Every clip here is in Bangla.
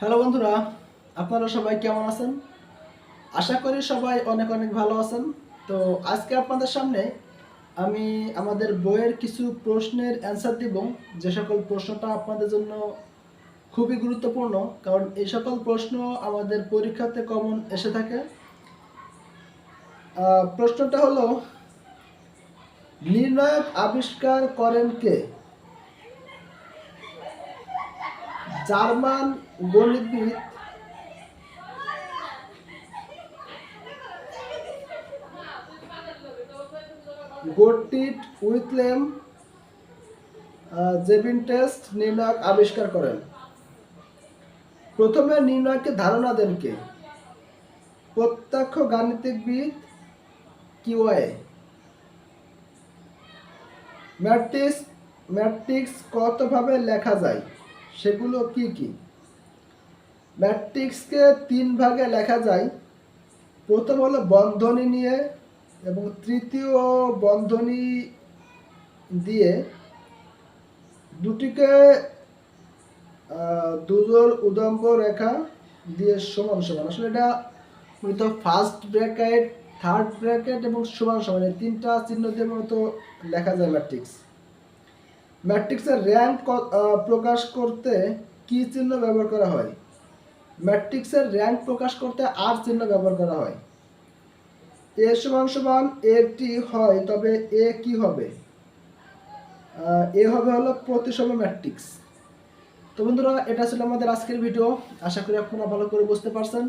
হ্যালো বন্ধুরা, আপনারা সবাই কেমন আছেন? আশা করি সবাই অনেক অনেক ভালো আছেন। তো আজকে আপনাদের সামনে আমি আমাদের বইয়ের কিছু প্রশ্নের অ্যান্সার দিব। যে সকল প্রশ্নটা আপনাদের জন্য খুবই গুরুত্বপূর্ণ, কারণ এই সকল প্রশ্ন আমাদের পরীক্ষাতে কমন এসে থাকে। প্রশ্নটা হলো, নির্ণায়ক আবিষ্কার করেন কে? জার্মান গণিতবিদ গোটিট উইথলেম জেবিন টেস্ট নির্ণায়ক আবিষ্কার করেন। প্রথমে নির্ণয়কে ধারণা দেন কে? প্রত্যক্ষ গাণিতিকবিদ কিওয়ে ম্যাট্রিক্স ম্যাট্রিক্স কতভাবে লেখা যায়? সেগুলো কি কি? ম্যাট্রিক্সকে তিন ভাগে লেখা যায়। প্রথম হলো বন্ধনী নিয়ে এবং তৃতীয় বন্ধনী দিয়ে দুটিকে দুজোর উদম্ব রেখা দিয়ে সমান সমান। আসলে এটা মূলত ফার্স্ট ব্র্যাকেট থার্ড ব্র্যাকেট এবং সমান সমান। তিনটা চিহ্ন দিয়ে মূলত লেখা যায় ম্যাট্রিক্স ম্যাট্রিক্সের র্যাঙ্ক প্রকাশ করতে কি চিহ্ন ব্যবহার করা হয়? ম্যাট্রিক্সের র্যাঙ্ক প্রকাশ করতে আর চিহ্ন ব্যবহার করা হয়? এ সমান সমান এটি হয়, তবে এ কি হবে? এ হবে হলো প্রতিসম ম্যাট্রিক্স। তো বন্ধুরা, এটা ছিল আমাদের আজকের ভিডিও। আশা করি আপনারা ভালো করে বুঝতে পারছেন।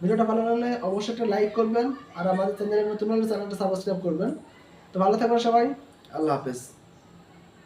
ভিডিওটা ভালো লাগলে অবশ্যই একটা লাইক করবেন আর আমাদের চ্যানেলে নতুন হলে চ্যানেলটা সাবস্ক্রাইব করবেন। তো ভালো থাকবেন সবাই। আল্লাহ হাফেজ।